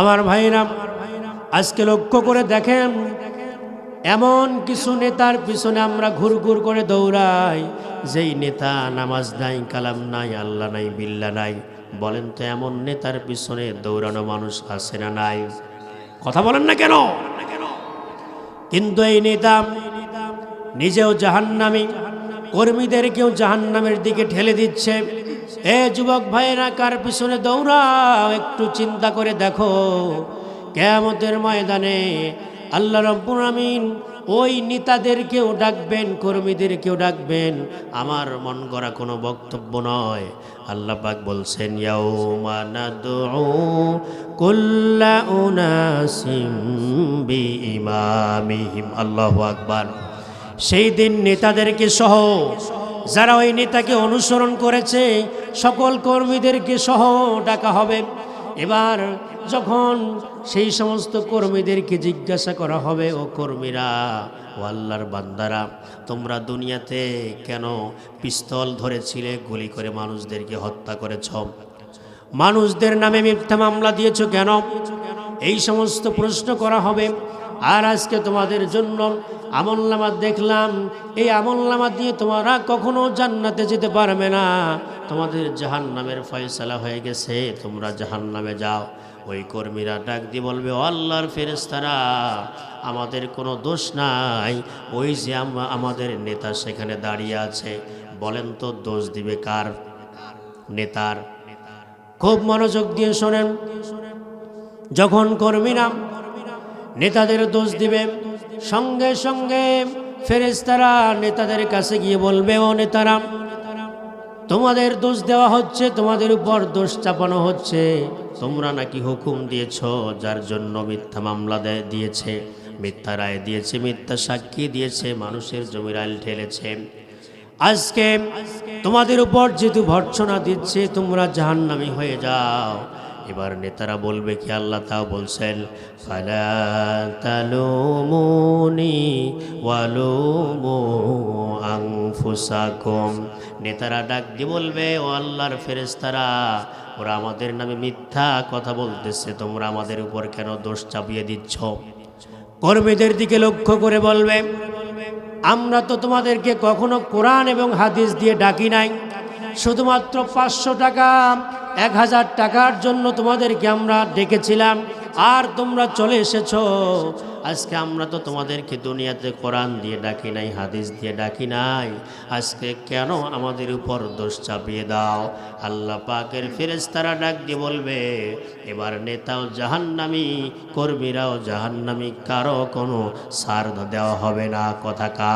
আমার ভাইরা, আজকে লক্ষ্য করে দেখেন, এমন কিছু নেতার পিছনে আমরা ঘুর ঘুর করে দৌড়াই, যেই নেতা নামাজ নাই, কালাম নাই, আল্লাহ নাই, বিল্লা নাই। বলেন তো এমন নেতার পিছনে দৌড়ানো মানুষ আছে না নাই? কথা বলেন না কেন? কিন্তু এই নেতা নিজেও জাহান্নামী, কর্মীদেরকেও জাহান্নামের দিকে ঠেলে দিচ্ছে। এ যুবক ভাইয়েরা কার পিছনে দৌড়াও, একটু চিন্তা করে দেখো। কেয়ামতের ময়দানে আল্লাহ রব্বুল আমিন ওই নেতাদেরকেও ডাকবেন, কর্মীদেরকেও ডাকবেন। আমার মন করা কোনো বক্তব্য নয়। আল্লাহ পাক বলছেন বিইমামিহিম। আল্লাহু আকবার। সেই দিন নেতাদেরকে সহ যারা ওই নেতাকে অনুসরণ করেছে, সকল কর্মীদেরকে সহ ডাকা হবে। এবার যখন সেই সমস্ত কর্মীদেরকে জিজ্ঞাসা করা হবে, ও কর্মীরা, ও আল্লাহর বান্দারা, তোমরা দুনিয়াতে কেন পিস্তল ধরেছিলে, গুলি করে মানুষদেরকে হত্যা করেছ? মানুষদের নামে মিথ্যা মামলা দিয়েছ কেন? এই সমস্ত প্রশ্ন করা হবে। আর আজকে তোমাদের জন্য আমলনামা দেখলাম, এই আমলনামা দিয়ে তোমরা কখনো জান্নাতে যেতে পারবে না। তোমাদের জাহান নামের ফয়সালা হয়ে গেছে, তোমরা জাহান নামে যাও। ওই কর্মীরা ডাক দিয়ে বলবে আল্লাহর ফেরেস্তারা আমাদের কোনো দোষ নাই। ওই যে আমাদের নেতা সেখানে দাঁড়িয়ে আছে। বলেন তো দোষ দিবে কার? নেতার। খুব মনোযোগ দিয়ে শোনেন। যখন কর্মীরা নেতাদের দোষ দিবে সঙ্গে সঙ্গে ফেরেস্তারা নেতাদের কাছে গিয়ে বলবে, ও নেতারা, তোমাদের দোষ দেওয়া হচ্ছে, তোমাদের উপর দোষ চাপানো হচ্ছে। তোমরা নাকি হুকুম দিয়েছ, যার জন্য মিথ্যা মামলা দিয়েছে, মিথ্যা রায় দিয়েছে, মিথ্যা সাক্ষী দিয়েছে, মানুষের জমির আইল ঠেলেছে আজকে তোমাদের উপর যেহেতু ভর্সনা দিচ্ছে, তোমরা জাহান্নামি হয়ে যাও। এবার নেতারা বলবে কি আল্লাহ তাও বলছেন নেতারা ডাক দিয়ে বলবে, ও আল্লাহর ফেরেশতারা, ওরা আমাদের নামে মিথ্যা কথা বলতেছে, তোমরা আমাদের উপর কেন দোষ চাপিয়ে দিচ্ছ? কর্মীদের দিকে লক্ষ্য করে বলবে, আমরা তো তোমাদেরকে কখনো কোরআন এবং হাদিস দিয়ে ডাকি নাই। শুধুমাত্র পাঁচশো টাকা এক হাজার টাকার জন্য তোমাদেরকে আমরা ডেকেছিলাম, আর তোমরা চলে এসেছ। আজকে আমরা তো তোমাদেরকে দুনিয়াতে কোরআন দিয়ে ডাকি নাই, হাদিস দিয়ে ডাকি নাই। আজকে কেন আমাদের উপর দোষ চাপিয়ে দাও? আল্লাহ পাকের ফেরেশতারা ডাক দিয়ে বলবে, এবার নেতাও জাহান্নামি, কর্মীরাও জাহান্নামি, কারও কোনো সার দেওয়া হবে না। কথা কা